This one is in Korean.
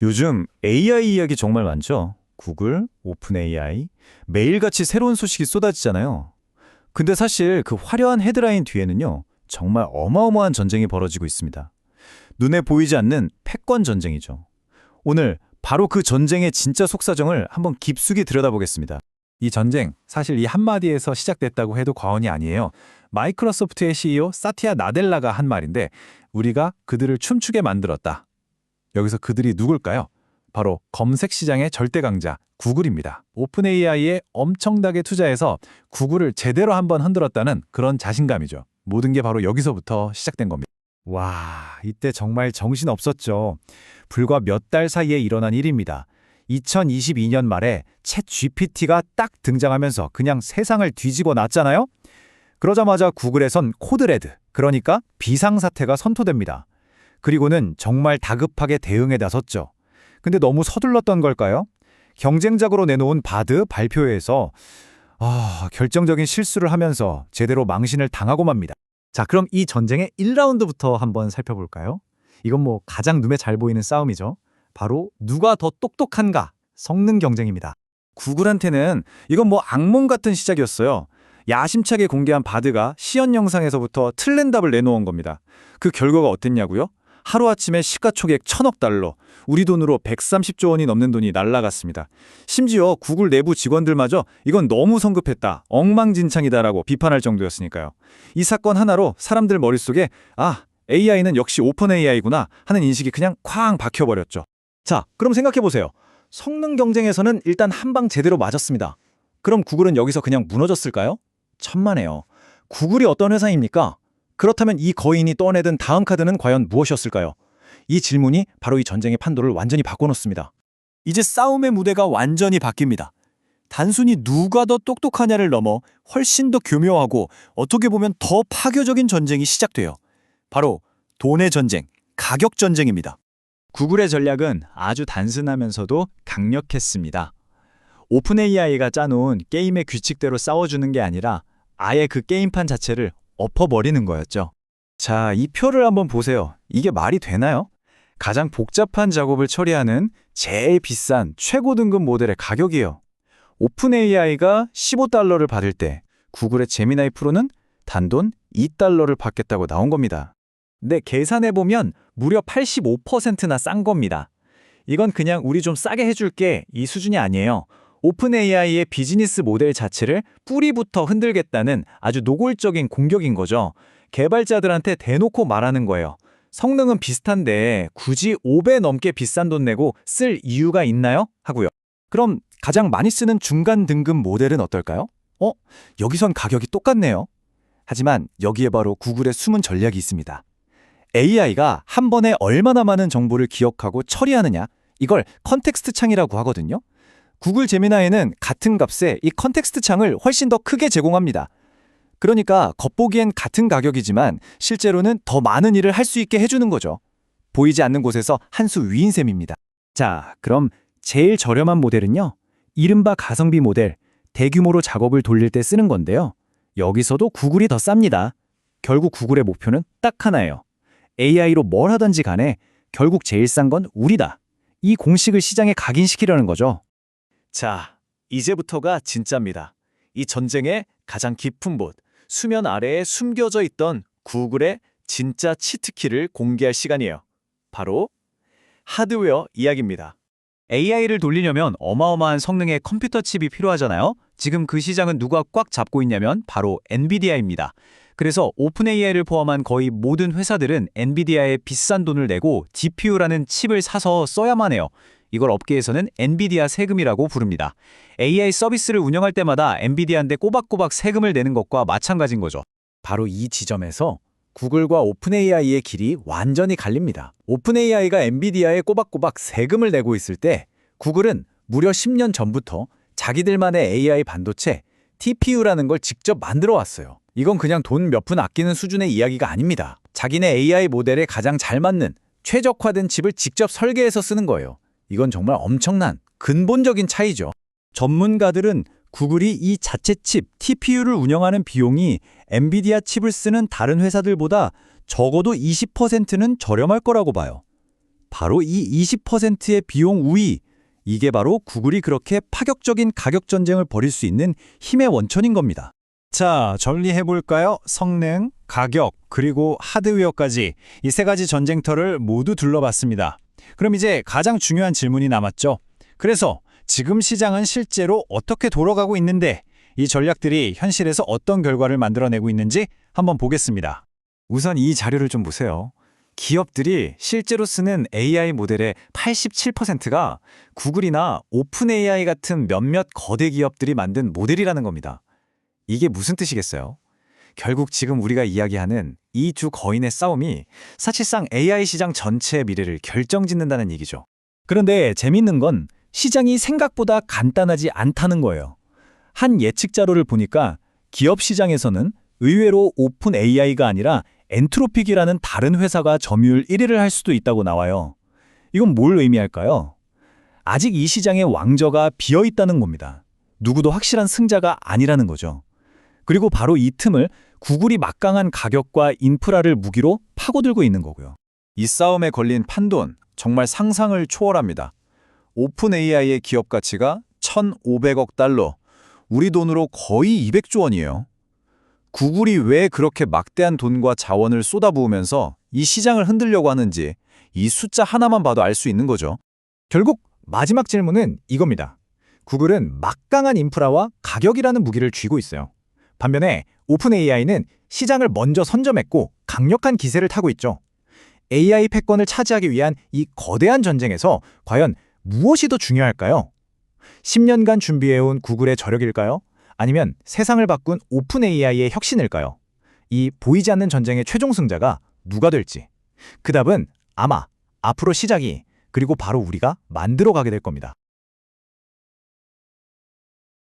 요즘 AI 이야기 정말 많죠? 구글, 오픈 AI, 매일같이 새로운 소식이 쏟아지잖아요. 근데 사실 그 화려한 헤드라인 뒤에는요, 정말 어마어마한 전쟁이 벌어지고 있습니다. 눈에 보이지 않는 패권 전쟁이죠. 오늘 바로 그 전쟁의 진짜 속사정을 한번 깊숙이 들여다보겠습니다. 이 전쟁 사실 이 한마디에서 시작됐다고 해도 과언이 아니에요. 마이크로소프트의 CEO 사티아 나델라가 한 말인데 우리가 그들을 춤추게 만들었다. 여기서 그들이 누굴까요? 바로 검색 시장의 절대 강자 구글입니다. 오픈 AI에 엄청나게 투자해서 구글을 제대로 한번 흔들었다는 그런 자신감이죠. 모든 게 바로 여기서부터 시작된 겁니다. 와, 이때 정말 정신 없었죠. 불과 몇 달 사이에 일어난 일입니다. 2022년 말에 챗 GPT가 딱 등장하면서 그냥 세상을 뒤집어 놨잖아요? 그러자마자 구글에선 코드레드, 그러니까 비상사태가 선포됩니다. 그리고는 정말 다급하게 대응에 나섰죠. 근데 너무 서둘렀던 걸까요? 경쟁작으로 내놓은 바드 발표회에서 아, 결정적인 실수를 하면서 제대로 망신을 당하고 맙니다. 자, 그럼 이 전쟁의 1라운드부터 한번 살펴볼까요? 이건 뭐 가장 눈에 잘 보이는 싸움이죠. 바로 누가 더 똑똑한가 성능 경쟁입니다. 구글한테는 이건 뭐 악몽 같은 시작이었어요. 야심차게 공개한 바드가 시연 영상에서부터 틀린 답을 내놓은 겁니다. 그 결과가 어땠냐고요? 하루아침에 시가총액 천억 달러, 우리 돈으로 130조 원이 넘는 돈이 날라갔습니다. 심지어 구글 내부 직원들마저 이건 너무 성급했다, 엉망진창이다라고 비판할 정도였으니까요. 이 사건 하나로 사람들 머릿속에 아, AI는 역시 오픈 AI구나 하는 인식이 그냥 쾅 박혀버렸죠. 자, 그럼 생각해보세요. 성능 경쟁에서는 일단 한 방 제대로 맞았습니다. 그럼 구글은 여기서 그냥 무너졌을까요? 천만에요. 구글이 어떤 회사입니까? 그렇다면 이 거인이 떠내든 다음 카드는 과연 무엇이었을까요? 이 질문이 바로 이 전쟁의 판도를 완전히 바꿔놓습니다. 이제 싸움의 무대가 완전히 바뀝니다. 단순히 누가 더 똑똑하냐를 넘어 훨씬 더 교묘하고 어떻게 보면 더 파괴적인 전쟁이 시작돼요. 바로 돈의 전쟁, 가격 전쟁입니다. 구글의 전략은 아주 단순하면서도 강력했습니다. 오픈 AI가 짜놓은 게임의 규칙대로 싸워주는 게 아니라 아예 그 게임판 자체를 엎어버리는 거였죠. 자, 이 표를 한번 보세요. 이게 말이 되나요? 가장 복잡한 작업을 처리하는 제일 비싼 최고 등급 모델의 가격이에요. 오픈 AI가 15달러를 받을 때 구글의 제미나이 프로는 단돈 2달러를 받겠다고 나온 겁니다. 근데 계산해보면 무려 85%나 싼 겁니다. 이건 그냥 우리 좀 싸게 해줄게 이 수준이 아니에요. 오픈 AI의 비즈니스 모델 자체를 뿌리부터 흔들겠다는 아주 노골적인 공격인 거죠. 개발자들한테 대놓고 말하는 거예요. 성능은 비슷한데 굳이 5배 넘게 비싼 돈 내고 쓸 이유가 있나요? 하고요. 그럼 가장 많이 쓰는 중간 등급 모델은 어떨까요? 어? 여기선 가격이 똑같네요. 하지만 여기에 바로 구글의 숨은 전략이 있습니다. AI가 한 번에 얼마나 많은 정보를 기억하고 처리하느냐, 이걸 컨텍스트 창이라고 하거든요. 구글 제미나이는 같은 값에 이 컨텍스트 창을 훨씬 더 크게 제공합니다. 그러니까 겉보기엔 같은 가격이지만 실제로는 더 많은 일을 할 수 있게 해주는 거죠. 보이지 않는 곳에서 한 수 위인 셈입니다. 자, 그럼 제일 저렴한 모델은요. 이른바 가성비 모델, 대규모로 작업을 돌릴 때 쓰는 건데요. 여기서도 구글이 더 쌉니다. 결국 구글의 목표는 딱 하나예요. AI로 뭘 하든지 간에 결국 제일 싼 건 우리다. 이 공식을 시장에 각인시키려는 거죠. 자, 이제부터가 진짜입니다. 이 전쟁의 가장 깊은 곳, 수면 아래에 숨겨져 있던 구글의 진짜 치트키를 공개할 시간이에요. 바로 하드웨어 이야기입니다. AI를 돌리려면 어마어마한 성능의 컴퓨터 칩이 필요하잖아요. 지금 그 시장은 누가 꽉 잡고 있냐면 바로 엔비디아입니다. 그래서 오픈 AI를 포함한 거의 모든 회사들은 엔비디아에 비싼 돈을 내고 GPU라는 칩을 사서 써야만 해요. 이걸 업계에서는 엔비디아 세금이라고 부릅니다. AI 서비스를 운영할 때마다 엔비디아한테 꼬박꼬박 세금을 내는 것과 마찬가지인 거죠. 바로 이 지점에서 구글과 오픈 AI의 길이 완전히 갈립니다. 오픈 AI가 엔비디아에 꼬박꼬박 세금을 내고 있을 때 구글은 무려 10년 전부터 자기들만의 AI 반도체 TPU라는 걸 직접 만들어 왔어요. 이건 그냥 돈 몇 푼 아끼는 수준의 이야기가 아닙니다. 자기네 AI 모델에 가장 잘 맞는 최적화된 칩을 직접 설계해서 쓰는 거예요. 이건 정말 엄청난 근본적인 차이죠. 전문가들은 구글이 이 자체 칩 TPU를 운영하는 비용이 엔비디아 칩을 쓰는 다른 회사들보다 적어도 20%는 저렴할 거라고 봐요. 바로 이 20%의 비용 우위. 이게 바로 구글이 그렇게 파격적인 가격 전쟁을 벌일 수 있는 힘의 원천인 겁니다. 자, 정리해 볼까요? 성능, 가격, 그리고 하드웨어까지 이 세 가지 전쟁터를 모두 둘러봤습니다. 그럼 이제 가장 중요한 질문이 남았죠. 그래서 지금 시장은 실제로 어떻게 돌아가고 있는데 이 전략들이 현실에서 어떤 결과를 만들어내고 있는지 한번 보겠습니다. 우선 이 자료를 좀 보세요. 기업들이 실제로 쓰는 AI 모델의 87%가 구글이나 오픈 AI 같은 몇몇 거대 기업들이 만든 모델이라는 겁니다. 이게 무슨 뜻이겠어요? 결국 지금 우리가 이야기하는 이 두 거인의 싸움이 사실상 AI 시장 전체의 미래를 결정짓는다는 얘기죠. 그런데 재밌는 건 시장이 생각보다 간단하지 않다는 거예요. 한 예측 자료를 보니까 기업 시장에서는 의외로 오픈 AI가 아니라 엔트로픽이라는 다른 회사가 점유율 1위를 할 수도 있다고 나와요. 이건 뭘 의미할까요? 아직 이 시장의 왕저가 비어 있다는 겁니다. 누구도 확실한 승자가 아니라는 거죠. 그리고 바로 이 틈을 구글이 막강한 가격과 인프라를 무기로 파고들고 있는 거고요. 이 싸움에 걸린 판돈 정말 상상을 초월합니다. 오픈 AI의 기업 가치가 1,500억 달러, 우리 돈으로 거의 200조 원이에요. 구글이 왜 그렇게 막대한 돈과 자원을 쏟아부으면서 이 시장을 흔들려고 하는지 이 숫자 하나만 봐도 알 수 있는 거죠. 결국 마지막 질문은 이겁니다. 구글은 막강한 인프라와 가격이라는 무기를 쥐고 있어요. 반면에 오픈 AI는 시장을 먼저 선점했고 강력한 기세를 타고 있죠. AI 패권을 차지하기 위한 이 거대한 전쟁에서 과연 무엇이 더 중요할까요? 10년간 준비해온 구글의 저력일까요? 아니면 세상을 바꾼 오픈 AI의 혁신일까요? 이 보이지 않는 전쟁의 최종 승자가 누가 될지. 그 답은 아마 앞으로 시작이 그리고 바로 우리가 만들어 가게 될 겁니다.